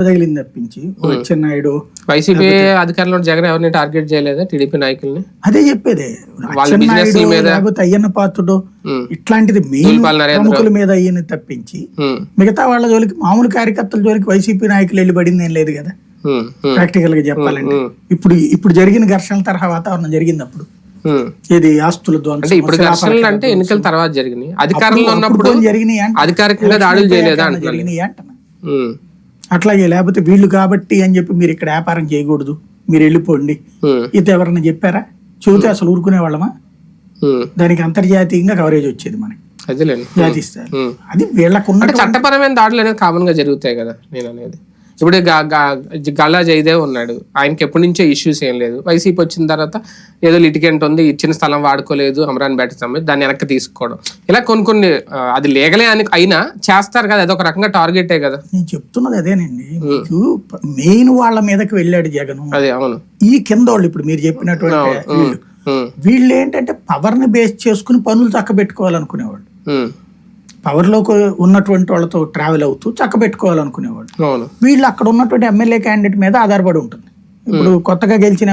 తగిలింది తప్పించి అచ్చెన్నాయుడు వైసీపీ అధికారంలో జగన్ ఎవరిని టార్గెట్ చేయలేదా? టీడీపీ నాయకుల్ని? అదే చెప్పేదే వాళ్ళ అచ్చెన్నాయుడు లేకపోతే అయ్యన్న పాత్రుడు ఇట్లాంటిది మెయిన్. ప్రముఖుల మీద అయ్యని తప్పించి మిగతా వాళ్ళ జోలికి మామూలు కార్యకర్తల జోలికి వైసీపీ నాయకులు వెళ్ళి పడింది ఏం లేదు కదా? ప్రాక్టికల్గా చెప్పాలంటే. ఇప్పుడు ఇప్పుడు జరిగిన ఘర్షణల తరహా వాతావరణం జరిగింది అప్పుడు. ఏది ఆస్తుల అంటే ఇప్పుడు ఘర్షణలు అంటే ఎన్నికల తర్వాత జరిగినాయి. అధికారంలో ఉన్నప్పుడు జరిగినాయి అధికారికంగా దాడులు చేయలేదా జరిగినాయి అంటున్నా అట్లాగే లేకపోతే వీళ్ళు కాబట్టి అని చెప్పి మీరు ఇక్కడ వ్యాపారం చేయకూడదు. మీరు వెళ్ళిపోండి. ఇది ఎవరన్నా చెప్పారా? చెబితే అసలు ఊరుకునే వాళ్ళమా. దానికి అంతర్జాతీయంగా కవరేజ్ వచ్చేది మనకి. జాతీయ. అది వీళ్ళకున్న చట్టపరమైన దాడులు అనేది కామన్గా జరుగుతాయి కదా నేను అనేది. ఇప్పుడు గల్లా జయదేవ్ ఉన్నాడు. ఆయనకి ఎప్పటి నుంచో ఇష్యూస్ ఏం లేదు. వైసీపీ వచ్చిన తర్వాత ఏదో లిటికెంట్ ఉంది ఇచ్చిన స్థలం వాడుకోలేదు అమరాన్ బేట సమేత దాన్ని వెనక్కి తీసుకోవడం. ఇలా కొన్ని కొన్ని అది లేగలే అని అయినా చేస్తారు కదా అది ఒక రకంగా టార్గెటే కదా. నేను చెప్తున్నది అదేనండి. మెయిన్ వాళ్ళ మీదకి వెళ్ళాడు జగన్. అదే అవును. ఈ కింద వాళ్ళు ఇప్పుడు మీరు చెప్పినటువంటి వీళ్ళు. ఏంటంటే పవర్ని బేస్ చేసుకుని పనులు చక్కబెట్టుకోవాలనుకునేవాళ్ళు. ఉమ్, పవర్లోకి ఉన్నటువంటి వాళ్ళతో ట్రావెల్ అవుతూ చక్కబెట్టుకోవాలనుకునేవాళ్ళు అవును. వీళ్ళు అక్కడ ఉన్నటువంటి ఎమ్మెల్యే క్యాండిడేట్ మీద ఆధారపడి ఉంటుంది. ఇప్పుడు కొత్తగా గెలిచిన